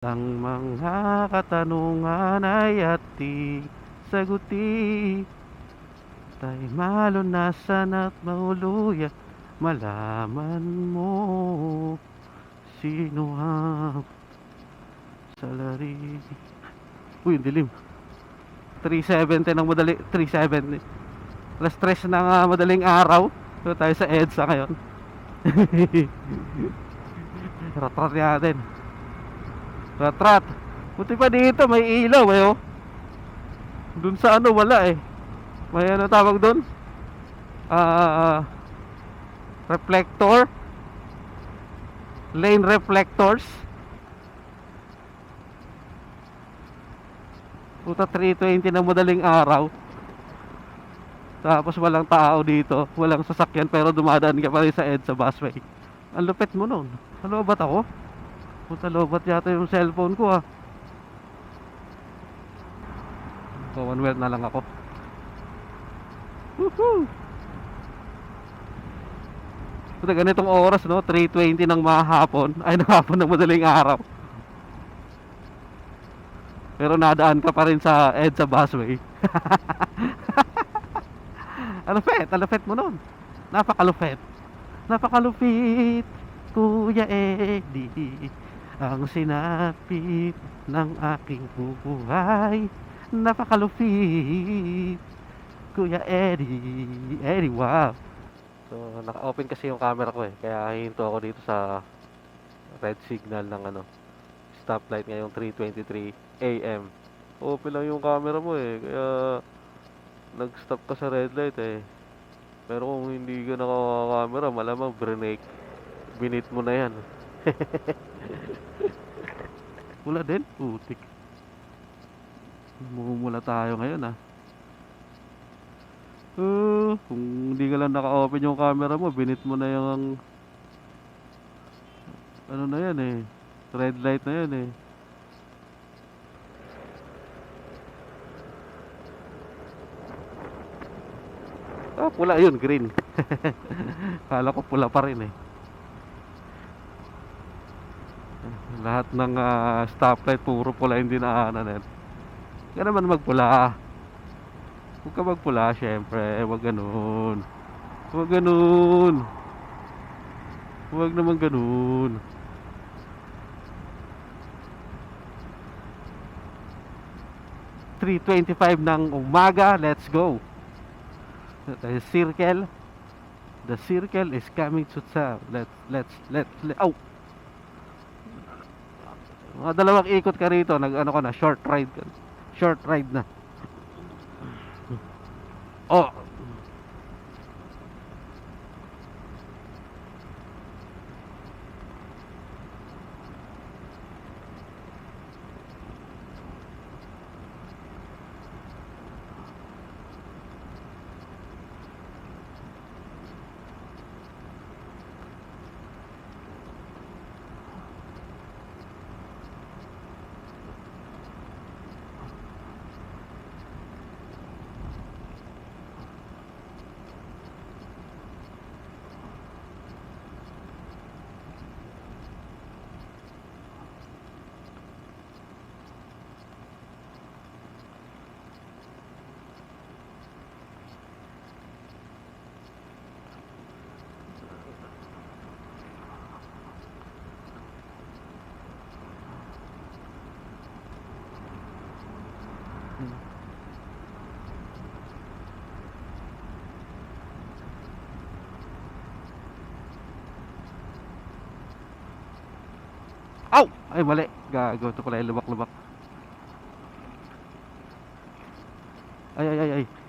Ang mga katanungan ay ating sagutin Tayo malunasan at mauluya Malaman mo Sino ang salari Uy, dilim. 370 ng madali 370 Alas 3 ng ah, madaling araw. Ito tayo sa EDSA ngayon. Ratrat natin Ratrat. Buti pa dito, may ilaw eh oh. Dun sa ano, wala eh. May ano tawag doon? Ah, reflector. Lane reflectors. Puta 320 ng madaling araw. Tapos walang tao dito, walang sasakyan pero dumadaan ka pa rin sa EDSA busway. Ang lupit mo nun. Ano ba't ako? Puta lobat yata yung cellphone ko ah. Commonwealth na lang ako. Woohoo! Puta ganitong oras no, 3.20 ng mahapon. Ay ng hapon ng madaling araw. Pero nadaan ka pa rin sa EDSA busway. alupet, alupet mo nun. Napakalupet. Napakalupit, Kuya Eddie. Ang sinapit ng aking buhay Napakalupit. Kuya Eddie Eddie, wow. So, naka-open kasi yung camera ko eh Kaya hinto ako dito sa red signal ng ano Stoplight ngayong 3.23 AM Open lang yung camera mo eh Kaya Nag-stop ka sa red light eh. Pero kung hindi ka naka-camera Malamang brake Binit mo na yan Wala din? Putik. Mumula tayo ngayon ah. Uh, kung hindi ka lang naka-open yung camera mo, binit mo na yung ano na yan eh. Red light na yan eh. Ah, pula yun, green. Kala ko pula pa rin eh. Lahat ng ah, stoplight puro pula hindi naanan yan. Huwag naman magpula. Huwag ka magpula, syempre. Huwag ganun. Huwag ganun. Huwag naman ganun. Three twenty-five ng umaga. Let's go. The circle. The circle is coming to town. Let's, let's, let's, let, oh! Mga dalawang ikot ka rito, nag ano ka na, short ride. Short ride na. Oh. Aw! Ay, mali. Gago. Ito pala yung lubak-lubak. Ay, ay, ay, ay.